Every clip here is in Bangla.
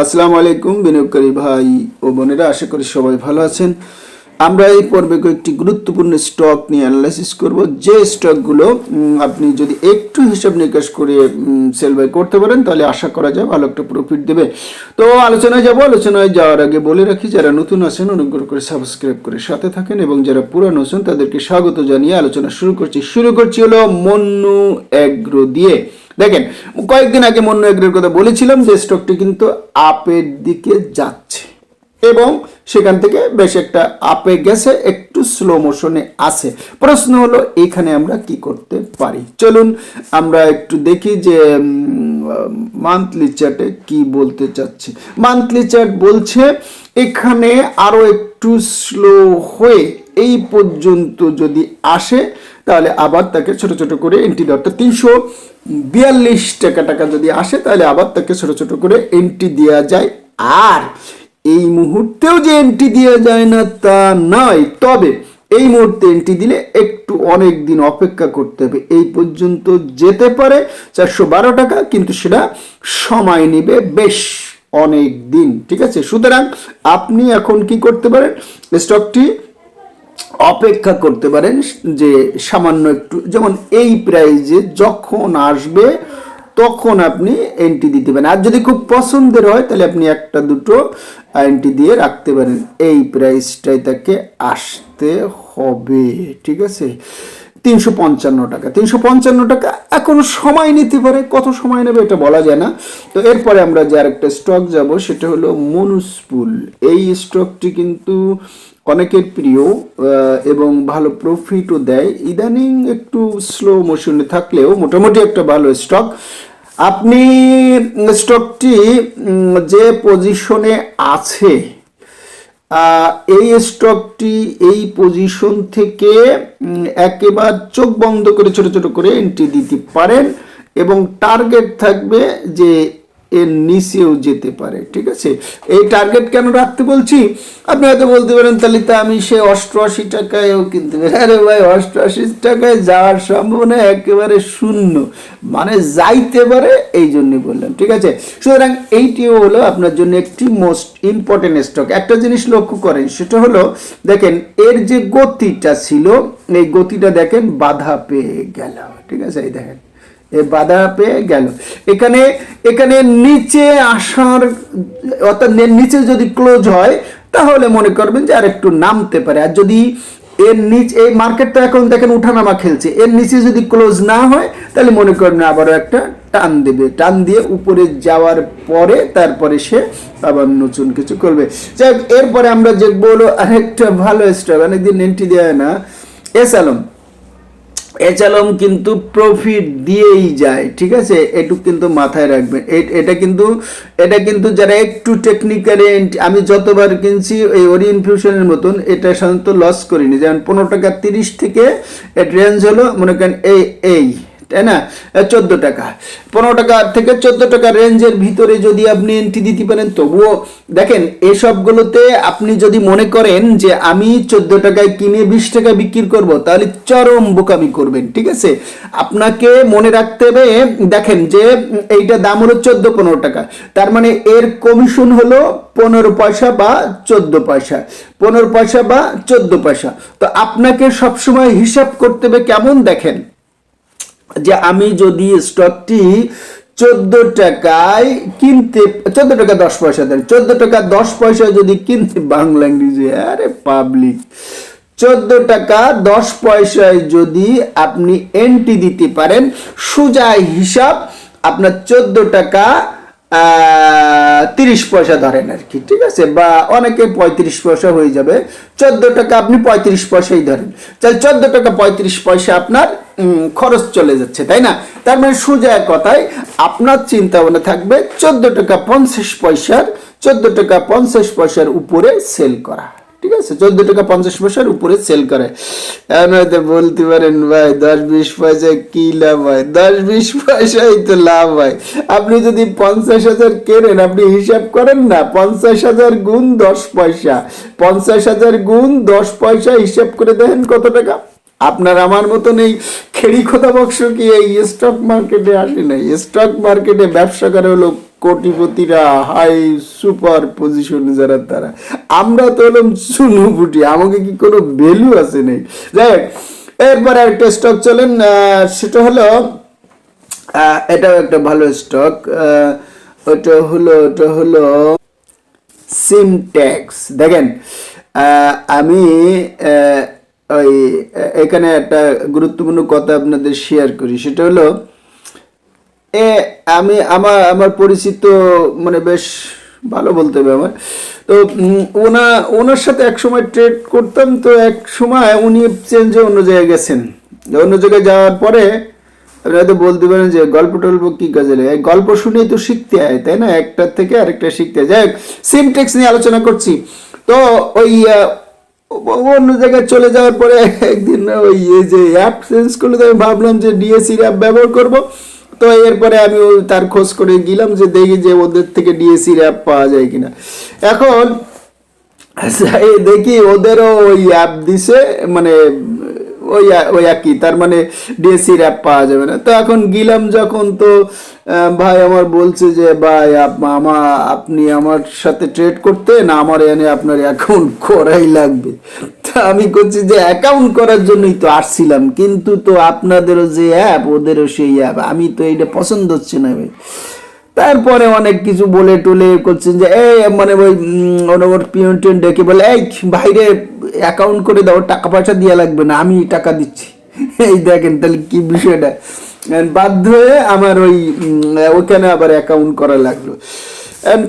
আসসালামু আলাইকুম বিনিয়োগকারী ভাই ও বোনেরা, আশা করি সবাই ভালো আছেন। আমরা এই পর্বে কয়েকটি গুরুত্বপূর্ণ স্টক নিয়ে অ্যানালাইসিস করব। যে স্টকগুলো আপনি যদি একটু হিসাব নিকাশ করে সেল বাই করতে পারেন, তাহলে আশা করা যায় ভালো একটা প্রফিট দেবে। তো আলোচনায় যাব। আলোচনায় যাওয়ার আগে বলে রাখি, যারা নতুন আছেন, অনুগ্রহ করে সাবস্ক্রাইব করে সাথে থাকেন এবং যারা পুরানো আছেন, তাদেরকে স্বাগত জানিয়ে আলোচনা শুরু করছি। শুরু করছি হলো মন্নু অ্যাগ্রো দিয়ে। দেখেন, কয়েকদিন আগে মন্য এগ্রের কথা বলেছিলাম যে স্টকটি কিন্তু আপের দিকে যাচ্ছে এবং সেখান থেকে বেশ একটা আপে গেছে, একটু স্লো মোশনে আছে। প্রশ্ন হলো, এখানে আমরা কি করতে পারি? চলুন, আমরা একটু দেখি যে মান্থলি চার্টে কি বলতে চাচ্ছি। মান্থলি চার্ট বলছে, এখানে আরও একটু স্লো হয়ে এই পর্যন্ত যদি আসে, তাহলে আবার তাকে ছোট ছোট করে এন্ট্রি অর্থাৎ তিনশো বিয়াল্লিশ টাকা টাকা যদি আসে, তাহলে আবার তাকে ছোট ছোট করে এন্ট্রি দেওয়া যায়। আর এই মুহূর্তেও যে এন্ট্রি দেওয়া যায় না, তা নয়। তবে এই মুহূর্তে এন্ট্রি দিলে একটু অনেক দিন অপেক্ষা করতে হবে। এই পর্যন্ত যেতে পারে চারশো বারো টাকা, কিন্তু সেটা সময় নেবে বেশ অনেক দিন। ঠিক আছে? সুতরাং আপনি এখন কি করতে পারেন? স্টকটি অপেক্ষা করতে পারেন যে সামান্য একটু, যেমন এই প্রাইজে যখন আসবে, তখন আপনি এন্ট্রি দিতে পারেন। আর যদি খুব পছন্দের হয়, তাহলে আপনি একটা দুটো এন্ট্রি দিয়ে রাখতে পারেন। এই প্রাইসটাই তাকে আসতে হবে, ঠিক আছে? তিনশো পঞ্চান্ন টাকা। তিনশো পঞ্চান্ন টাকা এখন সময় নিতে পারে, কত সময় নেবে এটা বলা যায় না। তো এরপরে আমরা যে আরেকটা স্টক যাব, সেটা হলো মনুসপুল। এই স্টকটি কিন্তু অনেকের প্রিয় এবং ভালো প্রফিটও দেয়। ইদানিং একটু স্লো মোশনে থাকলেও মোটামুটি একটা ভালো স্টক আপনি স্টকটি যে পজিশনে আছে এই স্টকটি এই পজিশন থেকে একেবারে চোখ বন্ধ করে ছোট ছোট করে এন্ট্রি দিতে পারেন এবং টার্গেট থাকবে যে এর নিচেও যেতে পারে, ঠিক আছে? এই টার্গেট কেন রাখতে বলছি? আপনি হয়তো বলতে পারেন তাহলে তো আমি সে অষ্টআশি টাকায়ও কিনতে পারি। আরে ভাই, অষ্টআশি টাকায় যাওয়ার সম্ভাবনা একেবারে শূন্য। মানে যাইতে পারে, এই জন্যই বললাম, ঠিক আছে? সুতরাং এইটিও হলো আপনার জন্য একটি মোস্ট ইম্পর্টেন্ট স্টক একটা জিনিস লক্ষ্য করেন, সেটা হলো, দেখেন, এর যে গতিটা ছিল, এই গতিটা দেখেন, বাধা পেয়ে গেল ঠিক আছে? এই দেখেন। বাধা পেয়ে গেল। এখানে এখানে নিচে আসার অর্থাৎ নিচে যদি ক্লোজ হয় তাহলে মনে করবেন যে আর একটু নামতে পারে। আর যদি এর নিচ এই মার্কেটটা এখন দেখেন উঠানামা খেলছে। এর নিচে যদি ক্লোজ না হয় তাহলে মনে করবেন আবারও একটা টান দেবে। টান দিয়ে উপরে যাওয়ার পরে তারপরে সে আবার নতুন কিছু করবে। যাই হোক, এরপরে আমরা যে বলো আরেকটা ভালো স্টক অনেকদিন এন্ট্রি দেয় না। এস আলম এচালম কিন্তু প্রফিট দিয়েই যায়, ঠিক আছে? এটুক কিন্তু মাথায় রাখবেন। এটা কিন্তু এটা কিন্তু যারা একটু টেকনিক্যালি আমি যতবার কিনছি এই ওরি ইনফিউশনের মতন, এটা সাধারণত লস করিনি। যেমন পনেরো টাকা তিরিশ থেকে রেঞ্জ হলো, মনে করেন এই এই। তাই না? চোদ্দ টাকা। পনেরো টাকা থেকে চোদ্দ টাকা রেঞ্জের ভিতরে যদি আপনি এন্ট্রি দিতে পারেন, তবুও দেখেন, এসবগুলোতে আপনি যদি মনে করেন যে আমি চোদ্দ টাকায় কিনে বিশ টাকা বিক্রি করব, তাহলে চরম বোকামি করবেন, ঠিক আছে? আপনাকে মনে রাখতে হবে, দেখেন যে এইটা দাম হলো চোদ্দ পনেরো টাকা। তার মানে এর কমিশন হলো পনেরো পয়সা বা চোদ্দ পয়সা। পনেরো পয়সা বা চোদ্দ পয়সা। তো আপনাকে সবসময় হিসাব করতে হবে কেমন? দেখেন যে আমি যদি স্টকটি চোদ্দ টাকায় কিনতে, চোদ্দ টাকা দশ পয়সা দেন, চোদ্দ টাকা দশ পয়সা যদি কিনতে বাংলা ইংরেজি, আরে পাবলিক চোদ্দ টাকা দশ পয়সায় যদি আপনি এন্ট্রি দিতে পারেন, সোজা হিসাব আপনার চোদ্দ টাকা তিরিশ পয়সা ধরেন আর কি, ঠিক আছে? বা অনেকে পঁয়ত্রিশ পয়সা হয়ে যাবে। চোদ্দ টাকা আপনি পঁয়ত্রিশ পয়সাই ধরেন। তাহলে চোদ্দ টাকা পঁয়ত্রিশ পয়সা আপনার খরচ চলে যাচ্ছে, তাই না? তার মানে সোজা কথায়, আপনার চিন্তা ভাবনা থাকবে চোদ্দ টাকা পঞ্চাশ পয়সার, চোদ্দ টাকা পঞ্চাশ পয়সার উপরে সেল করা। ঠিক আছে, চোদ্দ টাকা পঞ্চাশ পয়সার উপরে সেল করে। এখন হয়তো বলতে পারেন, ভাই, দশ বিশ পয়সায় কি লাভ হয়? দশ বিশ পয়সাই তো লাভ হয়। আপনি যদি পঞ্চাশ হাজার কেনেন, আপনি হিসাব করেন না, পঞ্চাশ হাজার গুণ দশ পয়সা। পঞ্চাশ হাজার গুণ দশ পয়সা, হিসাব করে দেখেন কত টাকা। আপনার আমার মতন এই খেড়ি খোদা বক্স কি এই স্টক মার্কেটে আসে নাই? স্টক মার্কেটে ব্যবসা করে হলো কোটিপতিরা হাই সুপার পজিশন যারা তারা। আমরা তো হলাম চুনুপুটি আমাকে কি কোনো ভ্যালু আছে নেই? যাই হোক, এরপরে একটা স্টক চলেন সেটা হলো এটাও একটা ভালো স্টক ওটা হলো ওটা হলো সিমট্যাক্স দেখেন আমি ওই এখানে একটা গুরুত্বপূর্ণ কথা আপনাদের শেয়ার করি সেটা হলো এ, আমি, আমার আমার পরিচিত মানে বেশ ভালো বলতে হবে আমার। তো ওনা, ওনার সাথে এক সময় ট্রেড করতাম, তো এক সময় উনি চেঞ্জ অন্য জায়গায় গেছেন। অন্য জায়গায় যাওয়ার পরে আপনি হয়তো বলতে পারেন যে গল্প টল্প কি কাজে লাগে? গল্প শুনেই তো শিখতে হয়, তাই না? একটার থেকে আরেকটা শিখতে হয়। যাই হোক সিমটেক্স নিয়ে আলোচনা করছি। তো ওই অন্য জায়গায় চলে যাওয়ার পরে একদিন ওই যে অ্যাপ চেঞ্জ করলে তো আমি ভাবলাম যে ডিএসসি অ্যাপ ব্যবহার করব। তো এরপরে আমি তার খোঁজ করে গেলাম যে দেখি যে ওদের থেকে ডিএসি অ্যাপ পাওয়া যায় কিনা। এখন দেখি ওদেরও ওই অ্যাপ দিছে মানে ওই ওই একই, তার মানে ডিএসসি অ্যাপ পাওয়া যাবে না। তো এখন গেলাম যখন তো ভাই আমার বলছে যে, ভাই আমা আপনি আমার সাথে ট্রেড করতে না আমার এনে আপনার অ্যাকাউন্ট করাই লাগবে। তা আমি করছি যে অ্যাকাউন্ট করার জন্যই তো আসছিলাম, কিন্তু তো আপনাদেরও যে অ্যাপ ওদেরও সেই অ্যাপ আমি তো এইটা পছন্দ হচ্ছে না ভাই। তারপরে অনেক কিছু বলে টলে করছেন যে, এই মানে ওই ওর পিয়ন ডেকে বলে, এই বাইরে অ্যাকাউন্ট করে দাও, টাকা পয়সা দেওয়া লাগবে না, আমি টাকা দিচ্ছি। এই দেখেন তাহলে কি বিষয়টা। বাধ্য হয়ে আমার ওই ওখানে আবার অ্যাকাউন্ট করা লাগল।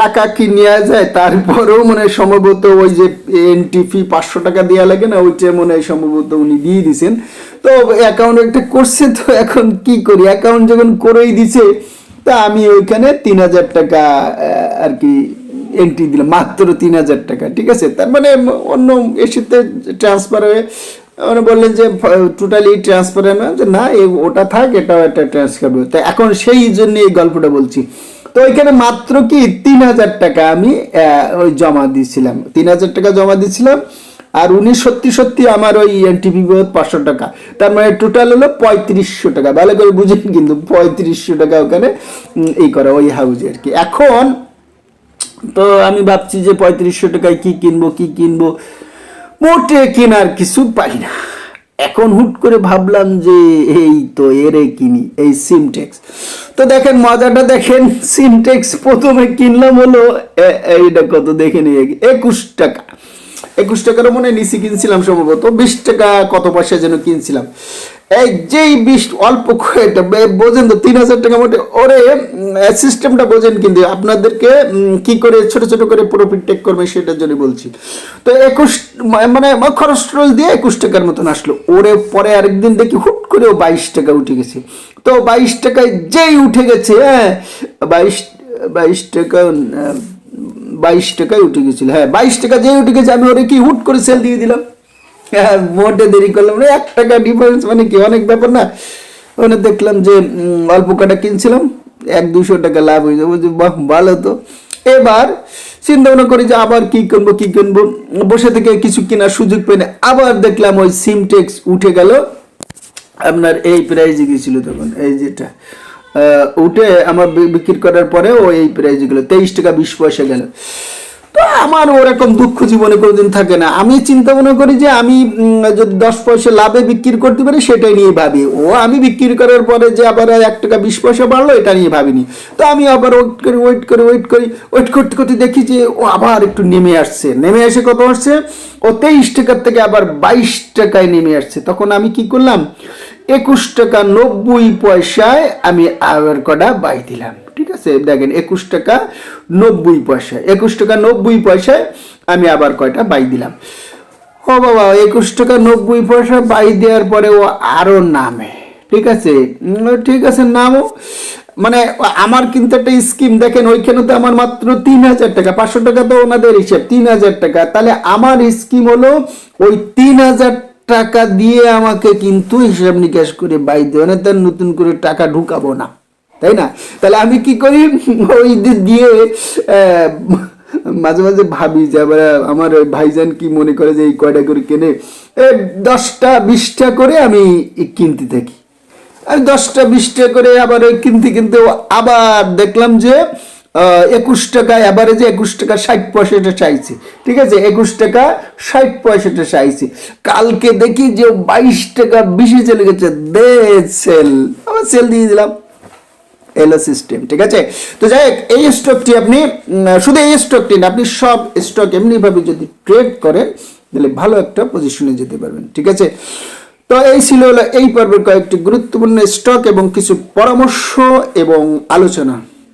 টাকা কি নেওয়া যায়? তারপরেও মানে সম্ভবত ওই যে এনটি ফি পাঁচশো টাকা দেওয়া লাগে না, ওইটা মনে হয় সম্ভবত উনি দিয়ে দিছেন। তো অ্যাকাউন্ট একটা করছে তো এখন কি করি? অ্যাকাউন্ট যখন করেই দিছে তা আমি ওইখানে তিন হাজার টাকা আর কি এন্ট্রি দিলাম, মাত্র তিন হাজার টাকা, ঠিক আছে? তার মানে অন্য এসিতে ট্রান্সফার হয়ে মানে বললেন যে টোটালি ট্রান্সফার যে না ওটা থাক, এটাও একটা ট্রান্সফার হবে তো এখন সেই জন্য এই গল্পটা বলছি। তো ওইখানে মাত্র কি তিন হাজার টাকা আমি ওই জমা দিয়েছিলাম তিন হাজার টাকা জমা দিয়েছিলাম আর উনি সত্যি সত্যি আমার ওই এনটিপি পাঁচশো টাকা। তার মানে টোটাল হলো পঁয়ত্রিশশো টাকা। ভালো করে বুঝেন কিন্তু পঁয়ত্রিশশো টাকা ওখানে এই করা ওই হাউজে আর কি। এখন তো আমি ভাবছি যে পঁয়ত্রিশশো টাকায় কি কিনবো কি কিনবো? মোটে কেনার কিছু পাই না। এখন হুট করে ভাবলাম যে এই তো এরে কিনি, এই সিমটেক্স তো দেখেন, মজাটা দেখেন সিমটেক্স প্রথমে কিনলাম হলো এইটা কত দেখে নিয়ে একুশ টাকা। একুশ টাকারও মনে নিচে কিনছিলাম সম্ভবত। বিশ টাকা কত পয়সা যেন কিনছিলাম। এই যেই বিশ অল্প বোঝেন তো, তিন হাজার টাকা মোটে। ওরে সিস্টেমটা বোঝেন কিন্তু আপনাদেরকে কি করে ছোট ছোট করে প্রফিট টেক করবে সেটার জন্য বলছি। তো একুশ মানে খরচ টরচ দিয়ে একুশ টাকার মতন আসলো। ওরে, পরে আরেকদিন দেখি হুট করে বাইশ টাকা উঠে গেছে। তো বাইশ টাকায় যেই উঠে গেছে হ্যাঁ বাইশ বাইশ টাকা বাইশ টাকায় উঠে গেছিল। হ্যাঁ বাইশ টাকা যে উঠে গেছে আমি ওরে কি হুট করে সেল দিয়ে দিলাম? হ্যাঁ মোটে দেরি করলাম না এক টাকা ডিফারেন্স মানে কি অনেক ব্যাপার না। ওখানে দেখলাম যে অল্প কাটা কিনছিলাম এক দুশো টাকা লাভ হয়ে যাবে বলছি, বাহ ভালো তো। এবার চিন্তা ভাবনা করি যে আবার কি কিনবো কি কিনবো। বসে থেকে কিছু কেনার সুযোগ পাই না আবার দেখলাম ওই সিমটেক্স উঠে গেল। আপনার এই প্রাইজে গেছিল তখন এই যেটা। উঠে আমার বিক্রি করার পরে ও এই প্রাইজে গেল তেইশ টাকা বিশ পয়সা গেল। তো আমার ওরকম দুঃখ জীবনে কোনোদিন থাকে না। আমি চিন্তা মনে করি যে আমি যদি দশ পয়সা লাভে বিক্রি করতে পারি, সেটাই নিয়ে ভাবি। ও আমি বিক্রি করার পরে যে আবার এক টাকা বিশ পয়সা বাড়লো, এটা নিয়ে ভাবিনি। তো আমি আবার ওয়েট করি ওয়েট করি ওয়েট করি ওয়েট করতে করতে দেখি যে ও আবার একটু নেমে আসছে। নেমে এসে কত আসছে? ও তেইশ টাকার থেকে আবার বাইশ টাকায় নেমে আসছে। তখন আমি কি করলাম? একুশ টাকা নব্বই পয়সায় আমি আবার কটা বাই দিলাম। ঠিক আছে? দেখেন, একুশ টাকা নব্বই পয়সা একুশ টাকা নব্বই পয়সায় আমি আবার কয়টা বাই দিলাম। ও বাবা, একুশ টাকা নব্বই পয়সা বাই দেওয়ার পরে ও আরও নামে। ঠিক আছে? ঠিক আছে নামও মানে আমার কিন্তু একটা স্কিম, দেখেন ওইখানে তো আমার মাত্র তিন হাজার টাকা, পাঁচশো টাকা তো ওনাদের হিসেব, তিন হাজার টাকা। তাহলে আমার স্কিম হলো ওই তিন হাজার টাকা দিয়ে আমাকে কিন্তু হিসাব নিকাশ করে বাই দেবে না, তার নতুন করে টাকা ঢুকাবো না। তাই না? তাহলে আমি কি করি? ওই দিয়ে মাঝে মাঝে ভাবি যে আবার আমার ভাইজান কি মনে করে যে এই কয়টা করে কেনে? দশটা, বিশটা করে আমি কিনতে থাকি। আর দশটা, বিশটা করে আবার কিনতে কিনতে আবার দেখলাম যে একুশ টাকা অ্যাভারেজে একুশ টাকা ষাট পয়সাটা চাইছে। ঠিক আছে? একুশ টাকা ষাট পয়সাটা চাইছে। কালকে দেখি যে বাইশ টাকা বেশি চলে গেছে। দে সেল আবার সেল দিয়ে দিলাম। এলো সিস্টেম ঠিক আছে? তো যাই হোক, এই স্টকটি আপনি শুধু এই স্টকটি না, আপনি সব স্টক এমনিভাবে যদি ট্রেড করেন, তাহলে ভালো একটা পজিশনে যেতে পারবেন, ঠিক আছে? তো এই ছিল হলো এই পর্বের কয়েকটি গুরুত্বপূর্ণ স্টক এবং কিছু পরামর্শ এবং আলোচনা।